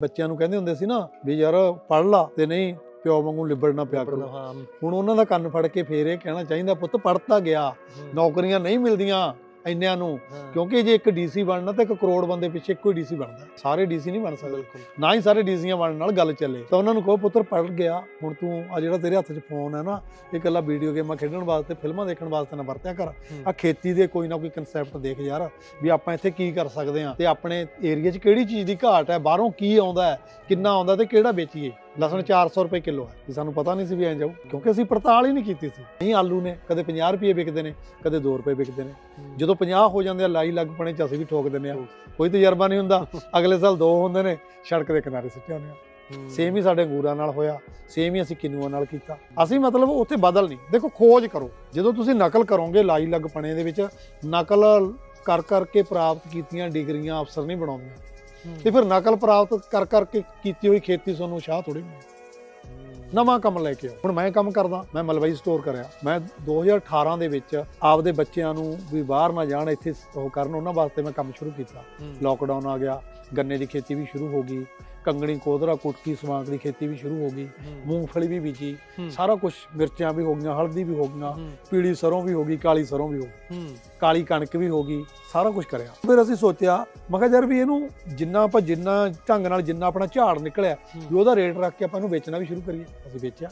ਬੱਚਿਆਂ ਨੂੰ ਕਹਿੰਦੇ ਹੁੰਦੇ ਸੀ ਨਾ ਵੀ ਯਾਰ ਪੜ ਲਾ ਤੇ ਨਹੀਂ ਪਿਓ ਵਾਂਗੂ ਲਿਬੜਨਾ ਪਿਆ ਕਰੋ। ਹੁਣ ਉਹਨਾਂ ਦਾ ਕੰਨ ਫੜ ਕੇ ਫੇਰ ਇਹ ਕਹਿਣਾ ਚਾਹੀਦਾ ਪੁੱਤ ਪੜਤਾ ਗਿਆ ਨੌਕਰੀਆਂ ਨਹੀਂ ਮਿਲਦੀਆਂ ਇੰਨਿਆਂ ਨੂੰ ਕਿਉਂਕਿ ਜੇ ਇੱਕ ਡੀਸੀ ਬਣਨਾ ਤਾਂ ਇੱਕ ਕਰੋੜ ਬੰਦੇ ਪਿੱਛੇ ਇੱਕੋ ਹੀ ਡੀਸੀ ਬਣਦਾ। ਸਾਰੇ ਡੀਸੀ ਨਹੀਂ ਬਣ ਸਕਦੇ। ਨਾ ਹੀ ਸਾਰੇ ਡੀਸੀਆਂ ਬਣਨ ਨਾਲ ਗੱਲ ਚੱਲੇ। ਤਾਂ ਉਹਨਾਂ ਨੂੰ ਕਹੋ ਪੁੱਤਰ ਪੜ ਗਿਆ। ਹੁਣ ਤੂੰ ਆ ਜਿਹੜਾ ਤੇਰੇ ਹੱਥ 'ਚ ਫੋਨ ਹੈ ਨਾ ਇਹ ਇਕੱਲਾ ਵੀਡੀਓ ਗੇਮਾਂ ਖੇਡਣ ਵਾਸਤੇ ਫਿਲਮਾਂ ਦੇਖਣ ਵਾਸਤੇ ਨਾ ਵਰਤਿਆ ਕਰ। ਆ ਖੇਤੀ ਦੇ ਕੋਈ ਨਾ ਕੋਈ ਕਨਸੈਪਟ ਦੇਖ ਯਾਰ ਵੀ ਆਪਾਂ ਇੱਥੇ ਕੀ ਕਰ ਸਕਦੇ ਆ ਤੇ ਆਪਣੇ ਏਰੀਆ 'ਚ ਕਿਹੜੀ ਚੀਜ਼ ਦੀ ਘਾਟ ਹੈ ਬਾਹਰੋਂ ਕੀ ਆਉਂਦਾ ਹੈ ਕਿੰਨਾ ਆਉਂਦਾ ਤੇ ਕਿਹੜਾ ਵੇਚੀਏ? ਲਸਣ 400 ਰੁਪਏ ਕਿਲੋ ਹੈ। ਵੀ ਸਾਨੂੰ ਪਤਾ ਨਹੀਂ ਸੀ ਵੀ ਐਂ ਜਾਊ ਕਿਉਂਕਿ ਅਸੀਂ ਪੜਤਾਲ ਹੀ ਨਹੀਂ ਕੀਤੀ ਸੀ। ਨਹੀਂ ਆਲੂ ਨੇ ਕਦੇ 50 ਰੁਪਏ ਵਿਕਦੇ ਨੇ ਕਦੇ 2 ਰੁਪਏ ਵਿਕਦੇ ਨੇ। ਜਦੋਂ 50 ਹੋ ਜਾਂਦੇ ਆ ਲਾਈ ਲੱਗ ਪਣੇ ਚ ਅਸੀਂ ਵੀ ਠੋਕ ਦਿੰਦੇ ਆ। ਕੋਈ ਤਜਰਬਾ ਨਹੀਂ ਹੁੰਦਾ। ਅਗਲੇ ਸਾਲ ਦੋ ਹੁੰਦੇ ਨੇ ਸੜਕ ਦੇ ਕਿਨਾਰੇ ਸਿੱਟੇ ਹੁੰਦੇ ਆ। ਸੇਮ ਹੀ ਸਾਡੇ ਅੰਗੂਰਾਂ ਨਾਲ ਹੋਇਆ ਸੇਮ ਹੀ ਅਸੀਂ ਕਿਨੂਆਂ ਨਾਲ ਕੀਤਾ। ਅਸੀਂ ਮਤਲਬ ਉੱਥੇ ਬਦਲ ਨਹੀਂ। ਦੇਖੋ ਖੋਜ ਕਰੋ। ਜਦੋਂ ਤੁਸੀਂ ਨਕਲ ਕਰੋਗੇ ਲਾਈ ਲੱਗ ਪਣੇ ਦੇ ਵਿੱਚ ਨਕਲ ਕਰ ਕਰਕੇ ਪ੍ਰਾਪਤ ਕੀਤੀਆਂ ਡਿਗਰੀਆਂ ਅਫਸਰ ਨਹੀਂ ਬਣਾਉਂਦੀਆਂ। ਤੇ ਫਿਰ ਨਕਲ ਪ੍ਰਾਪਤ ਕਰ ਕਰਕੇ ਕੀਤੀ ਹੋਈ ਖੇਤੀ ਤੁਹਾਨੂੰ ਸ਼ਾਹ ਥੋੜੀ ਨਵਾਂ ਕੰਮ ਲੈ ਕੇ ਆਓ। ਹੁਣ ਮੈਂ ਕੰਮ ਕਰਦਾ ਮੈਂ ਮਲਵਈ ਸਟੋਰ ਕਰਿਆ। ਮੈਂ 2018 ਦੇ ਵਿੱਚ ਆਪਦੇ ਬੱਚਿਆਂ ਨੂੰ ਵੀ ਬਾਹਰ ਨਾ ਜਾਣ ਇੱਥੇ ਉਹ ਕਰਨ ਉਹਨਾਂ ਵਾਸਤੇ ਮੈਂ ਕੰਮ ਸ਼ੁਰੂ ਕੀਤਾ। ਲੋਕਡਾਊਨ ਆ ਗਿਆ ਗੰਨੇ ਦੀ ਖੇਤੀ ਵੀ ਸ਼ੁਰੂ ਹੋ ਗਈ। ਕੰਗਣੀ ਕੋਦਰਾ ਕੁਟਕੀ ਸਵਾਂਗ ਦੀ ਖੇਤੀ ਵੀ ਸ਼ੁਰੂ ਹੋ ਗਈ ਮੂੰਗਫਲੀ ਵੀ ਬੀਜੀ ਸਾਰਾ ਕੁਝ ਮਿਰਚਾਂ ਵੀ ਹੋ ਗਈਆਂ ਹਲਦੀ ਵੀ ਹੋ ਗਈਆਂ ਪੀਲੀ ਸਰੋਂ ਵੀ ਹੋ ਗਈ ਕਾਲੀ ਸਰੋਂ ਵੀ ਹੋ ਗਈ। ਕਾਲੀ ਕਣਕ ਵੀ ਹੋ ਗਈ ਸਾਰਾ ਕੁਝ ਕਰਿਆ। ਫਿਰ ਅਸੀਂ ਸੋਚਿਆ ਮੈਂ ਕਿਹਾ ਯਾਰ ਵੀ ਇਹਨੂੰ ਜਿੰਨਾ ਆਪਾਂ ਜਿੰਨਾ ਢੰਗ ਨਾਲ ਜਿੰਨਾ ਆਪਣਾ ਝਾੜ ਨਿਕਲਿਆ ਵੀ ਉਹਦਾ ਰੇਟ ਰੱਖ ਕੇ ਆਪਾਂ ਇਹਨੂੰ ਵੇਚਣਾ ਵੀ ਸ਼ੁਰੂ ਕਰੀਏ। ਅਸੀਂ ਵੇਚਿਆ।